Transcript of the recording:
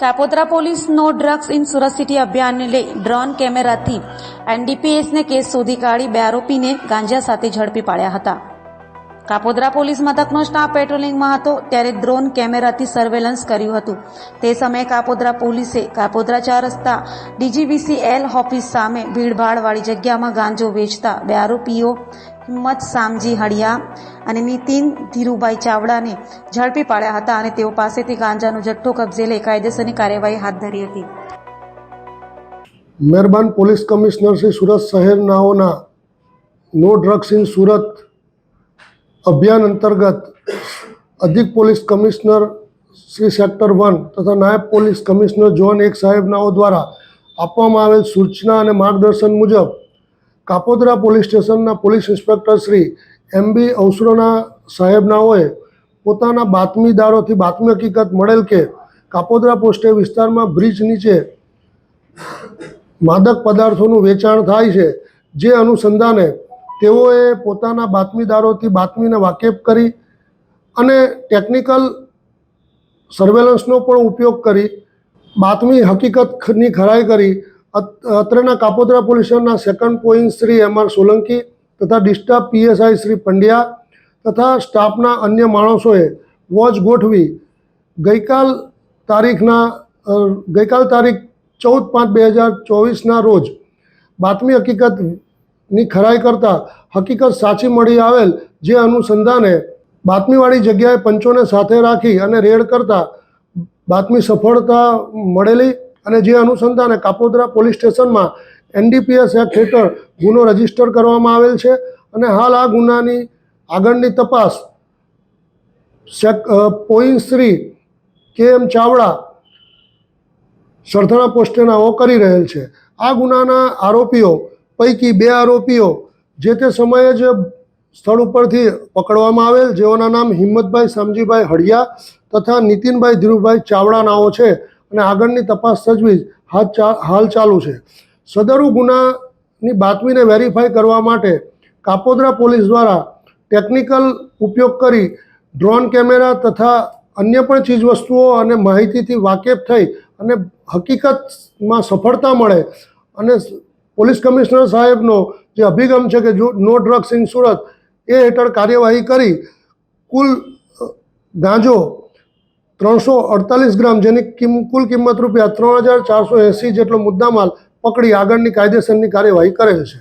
Kapodra police no drugs in Surat city અભિયાનને લઈ drone કેમેરાથી એનડીપીએસને કેસ શોધી કાઢી બે આરોપીને ગાંજા સાથે ઝડપી પાડ્યા હતા. કાપોદ્રા પોલીસ મથકનો સ્ટાફ પેટ્રોલિંગમાં હતો ત્યારે ડ્રોન કેમેરાથી સર્વેલન્સ કર્યું હતું. તે સમયે કાપોદ્રા પોલીસે કાપોદ્રા ચાર રસ્તા ડીજીવીસી એલ ઓફિસ સામે ભીડભાડવાળી જગ્યામાં ગાંજો વેચતા બે આરોપીઓ હિંમત, સામજી, હળિયા અને નીતિન ધીરુભાઈ ચાવડાને ઝડપી પાડ્યા હતા અને તેઓ પાસેથી ગાંજાનો જથ્થો, કબજે લઈ કાયદેસરની કાર્યવાહી હાથ ધરી હતી. મહેરબાન પોલીસ કમિશનર શ્રી સુરત શહેરનાઓના નો ડ્રગ્સ ઇન સુરત અભિયાન અંતર્ગત અધિક police commissioner Shri sector one તથા નાયબ પોલીસ કમિશનર ઝોન એક સાહેબનાઓ દ્વારા આપવામાં આવેલ સૂચના અને માર્ગદર્શન મુજબ કાપોદ્રા પોલીસ સ્ટેશનના police inspector Shri M B અવસરોના સાહેબનાઓએ પોતાના બાતમીદારોથી બાતમી હકીકત મળેલ કે કાપોદરા પોસ્ટે વિસ્તારમાં બ્રિજ નીચે માદક પદાર્થોનું વેચાણ થાય છે, જે અનુસંધાને તેઓએ પોતાના બાતમીદારોથી બાતમીને વાકેફ કરી અને ટેકનિકલ સર્વેલન્સનો પણ ઉપયોગ કરી, બાતમી હકીકતની ખરાઈ કરી અત્રેના કાપોદ્રા પોલીસ સ્ટેશનના second point Shri M R Solanki તથા ડિસ્ટર્બ પીએસઆઈ શ્રી પંડ્યા તથા સ્ટાફના અન્ય માણસોએ વોચ ગોઠવી ગઈકાલ તારીખના ગઈકાલ તારીખ ચૌદ પાંચ બે હજાર ચોવીસના રોજ બાતમી હકીકતની ખરાઈ કરતાં હકીકત સાચી મળી આવેલ જે અનુસંધાને બાતમીવાળી જગ્યાએ પંચોને સાથે રાખી અને રેડ કરતાં બાતમી સફળતા મળેલી અને જે અનુસંધાને કાપોદ્રા પોલીસ સ્ટેશનમાં એનડીપીએસ એક્ટ હેઠળ ગુનો રજિસ્ટર કરવામાં આવેલ છે અને હાલ આ ગુનાની આગળની તપાસ સેક પોઈન્ટ શ્રી કે એમ ચાવડા સરથાણા પોસ્ટેનાઓ કરી રહેલ છે. આ ગુનાના આરોપીઓ પૈકી બે આરોપીઓ જે તે સમયે જ સ્થળ ઉપરથી પકડવામાં આવેલ, જેઓના નામ હિંમતભાઈ સમજીભાઈ હળિયા તથા નીતિનભાઈ ધીરુભાઈ ચાવડા નાઓ છે. અને આગળની તપાસ તજવીજ હાથ હાલ ચાલુ છે. સદરુ ગુનાની બાતમીને વેરીફાઈ કરવા માટે કાપોદ્રા પોલીસ દ્વારા ટેકનિકલ ઉપયોગ કરી ડ્રોન કેમેરા તથા અન્ય પણ ચીજવસ્તુઓ અને માહિતીથી વાકેફ થઈ અને હકીકતમાં સફળતા મળે અને પોલીસ કમિશનર સાહેબનો જે અભિગમ છે કે જો નો ડ્રગ્સ ઇન સુરત એ હેઠળ કાર્યવાહી કરી કુલ ગાંજો ત્રણસો અડતાલીસ ગ્રામ જેની કિમ, કુલ કિંમત રૂપિયા ત્રણ હજાર ચારસો એંસી જેટલો મુદ્દામાલ પકડી આગળની કાયદેસરની કાર્યવાહી કરેલ છે.